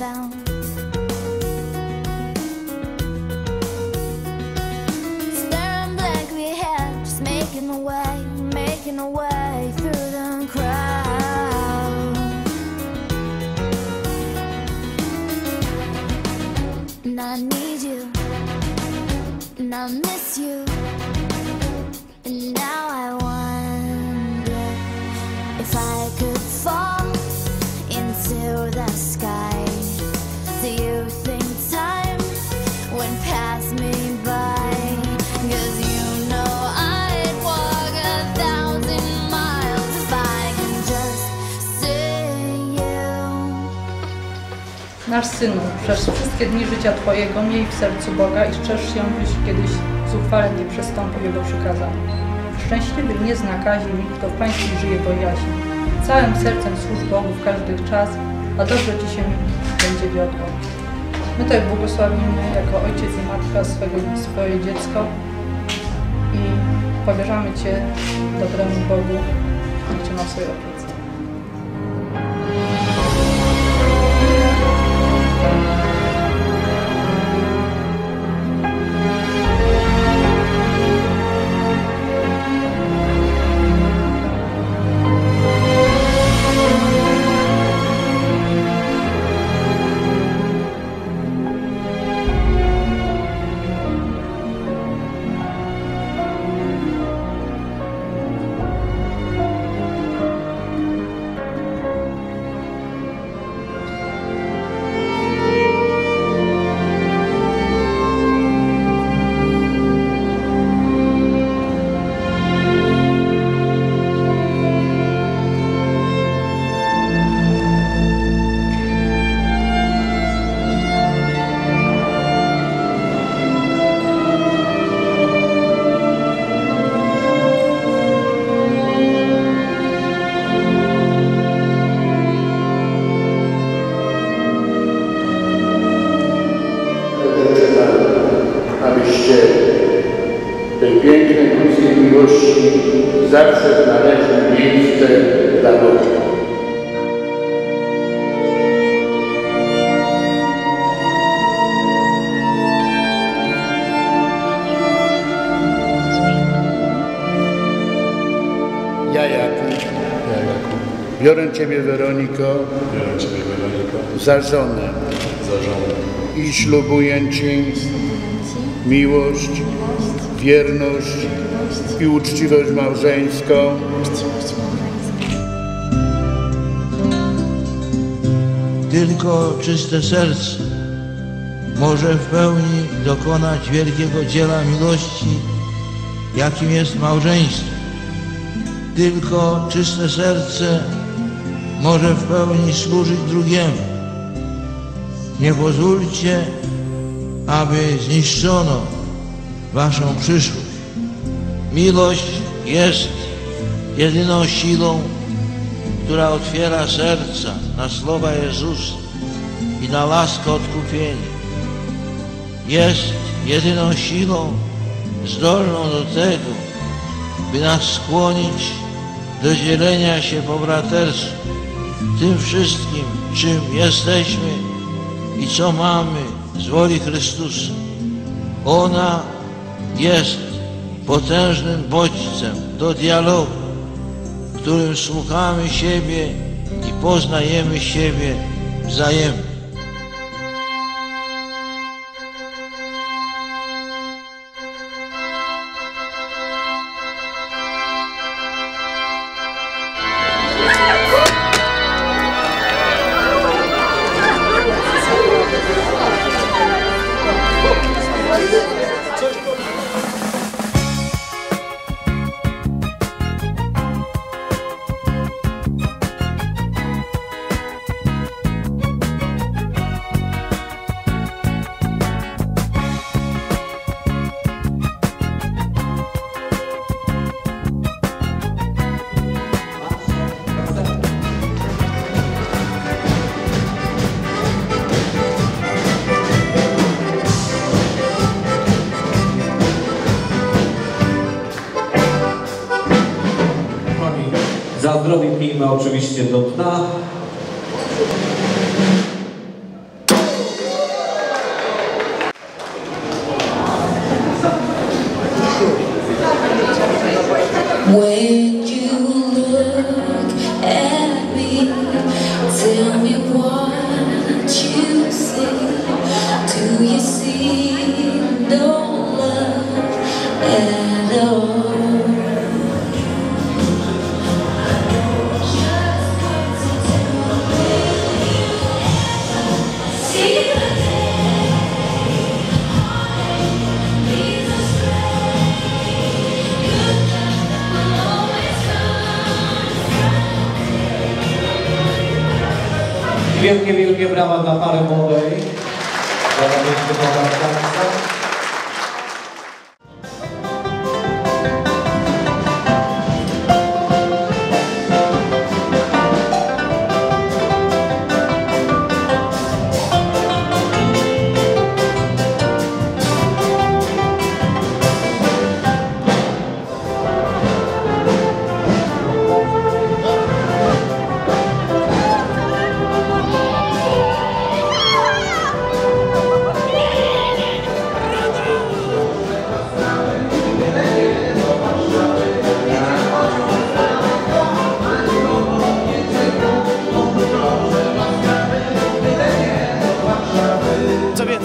down. Staring blankly ahead, just making a way, making a way through the crowd. And I need you, and I miss you. Nasz Synu, przez wszystkie dni życia Twojego miej w sercu Boga i strzeż się, byś kiedyś zuchwale nie przestąpił Jego przykazań. Szczęśliwy nie zna kazi, kto w Pańskiej żyje bojaźni. Całym sercem służ Bogu w każdy czas, a dobrze Ci się będzie wiodło. My tutaj błogosławimy jako ojciec i matka swego, swoje dziecko i powierzamy Cię dobremu Bogu, niech Cię ma w swojej opiece. Biorę Ciebie Weroniko. Biorę Ciebie Weroniko. Za żonę. Za żonę. I ślubuję Ci miłość, wierność i uczciwość małżeńską. Tylko czyste serce może w pełni dokonać wielkiego dzieła miłości, jakim jest małżeństwo. Tylko czyste serce może w pełni służyć drugiemu. Nie pozwólcie, aby zniszczono waszą przyszłość. Miłość jest jedyną siłą, która otwiera serca na słowa Jezusa i na laskę odkupienia. Jest jedyną siłą zdolną do tego, by nas skłonić do dzielenia się po braterstwu tym wszystkim, czym jesteśmy i co mamy z woli Chrystusa. Ona jest potężnym bodźcem do dialogu, w którym słuchamy siebie i poznajemy siebie wzajemnie. Dotknijmy oczywiście do dna. When Wielkie, wielkie brawa dla pary młodej. Dla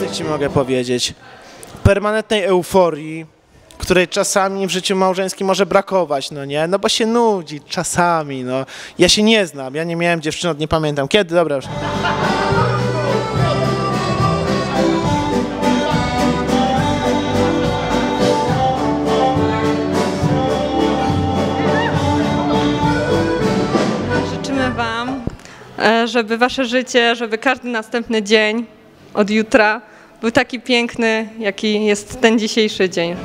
więcej ci mogę powiedzieć? Permanentnej euforii, której czasami w życiu małżeńskim może brakować, no nie? No bo się nudzi czasami, no. Ja się nie znam, ja nie miałem dziewczynot, nie pamiętam kiedy, dobra już. Życzymy Wam, e, żeby Wasze życie, żeby każdy następny dzień od jutra był taki piękny, jaki jest ten dzisiejszy dzień.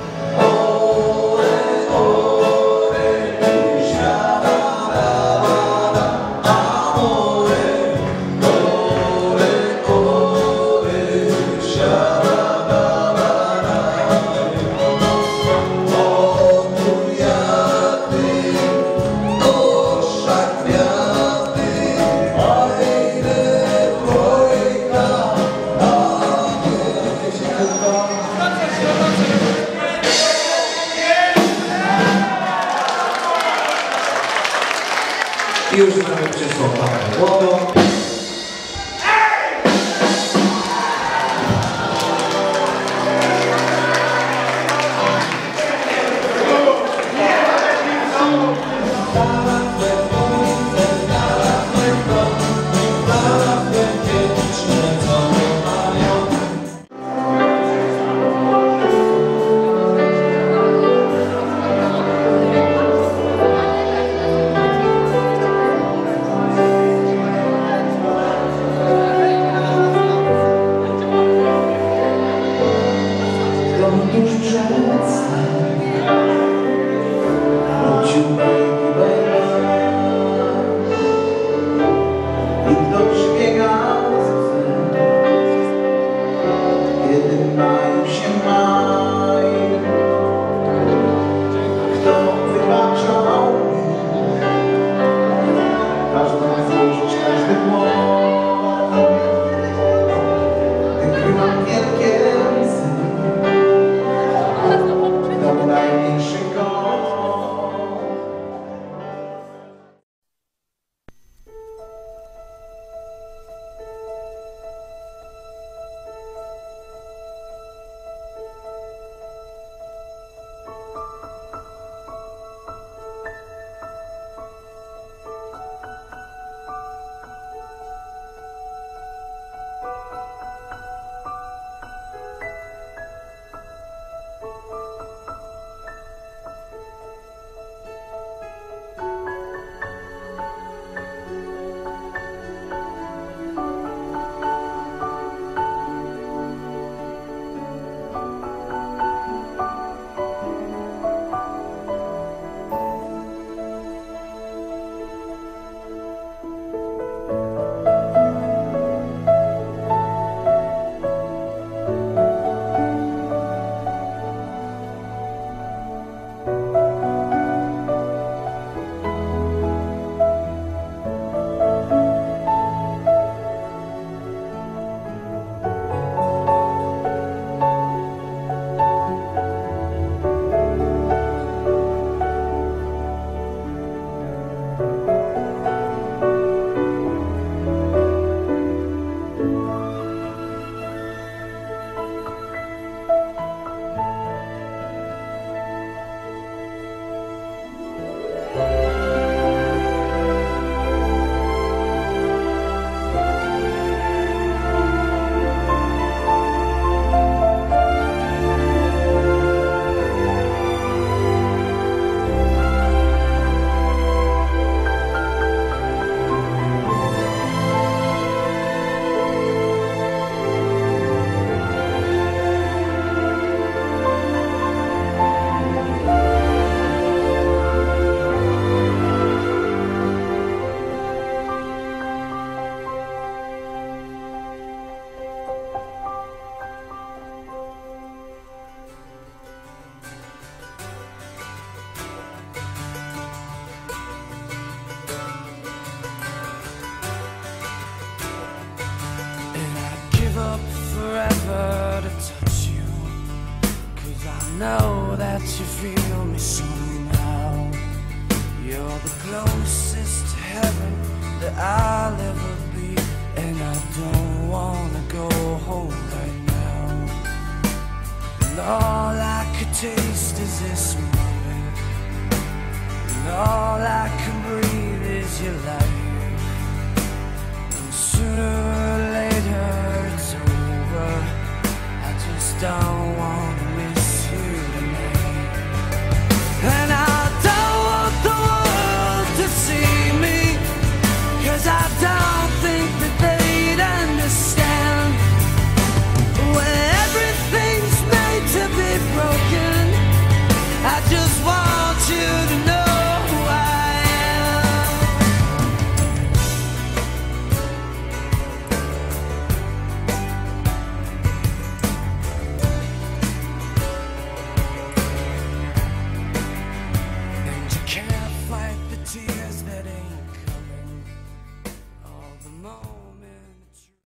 Know that you feel me somehow. You're the closest to heaven that I'll ever be. And I don't wanna go home right now. And all I could taste is this moment. And all I can breathe is your life.